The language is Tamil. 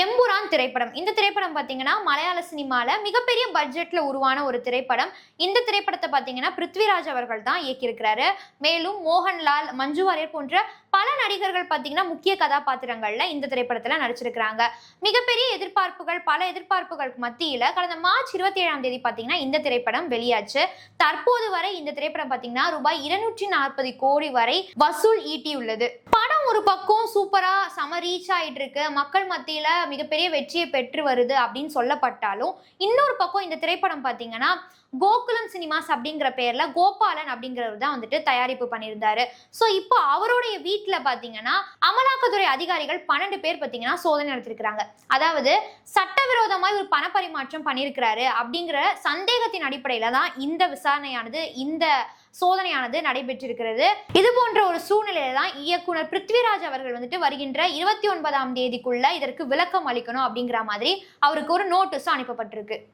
எம்புரான் திரைப்படம். இந்த திரைப்படம் பார்த்தீங்கன்னா மலையாள சினிமாவில் மிகப்பெரிய பட்ஜெட்டில் உருவான ஒரு திரைப்படம். இந்த திரைப்படத்தை பார்த்தீங்கன்னா பிருத்விராஜ் அவர்கள் தான் இயக்கியிருக்கிறாரு. மேலும் மோகன்லால் மஞ்சு வாரியர் போன்ற பல நடிகர்கள் பார்த்தீங்கன்னா முக்கிய கதாபாத்திரங்களில் இந்த திரைப்படத்தில் நடிச்சிருக்கிறாங்க. மிகப்பெரிய எதிர்பார்ப்புகள் பல எதிர்பார்ப்புகளுக்கு மத்தியில் கடந்த மார்ச் இருபத்தி ஏழாம் தேதி பார்த்தீங்கன்னா இந்த திரைப்படம் வெளியாச்சு. தற்போது வரை இந்த திரைப்படம் பார்த்தீங்கன்னா ரூபாய் இருநூற்றி நாற்பது கோடி வரை வசூல் ஈட்டியுள்ளது. படம் ஒரு பக்கம் சூப்பரா சம ரீச் ஆயிட்டு இருக்கு மக்கள் மத்தியில மிகப்பெரிய வெற்றியை பெற்று வருது அப்படின்னு சொல்லப்பட்டாலும் இன்னொரு பக்கம் இந்த திரைப்படம் பார்த்தீங்கன்னா கோகுலம் சினிமாஸ் அப்படிங்கிற பேர்ல கோபாலன் அப்படிங்கிறவர் தான் வந்துட்டு தயாரிப்பு பண்ணியிருந்தாரு. ஸோ இப்போ அவருடைய வீட்டில் பார்த்தீங்கன்னா அமலாக்கத்துறை அதிகாரிகள் பன்னெண்டு பேர் பார்த்தீங்கன்னா சோதனை நடத்திருக்கிறாங்க. அதாவது சட்டவிரோதமாக ஒரு பணப்பரிமாற்றம் பண்ணியிருக்கிறாரு அப்படிங்கிற சந்தேகத்தின் அடிப்படையில் தான் இந்த விசாரணையானது இந்த சோதனையானது நடைபெற்றிருக்கிறது. இது போன்ற ஒரு சூழ்நிலையில தான் இயக்குனர் பிருத்விராஜ் அவர்கள் வந்துட்டு வருகின்ற இருபத்தி ஒன்பதாம் தேதிக்குள்ள இதற்கு விளக்கம் அளிக்கணும் அப்படிங்கிற மாதிரி அவருக்கு ஒரு நோட்டீஸ் அனுப்பப்பட்டிருக்கு.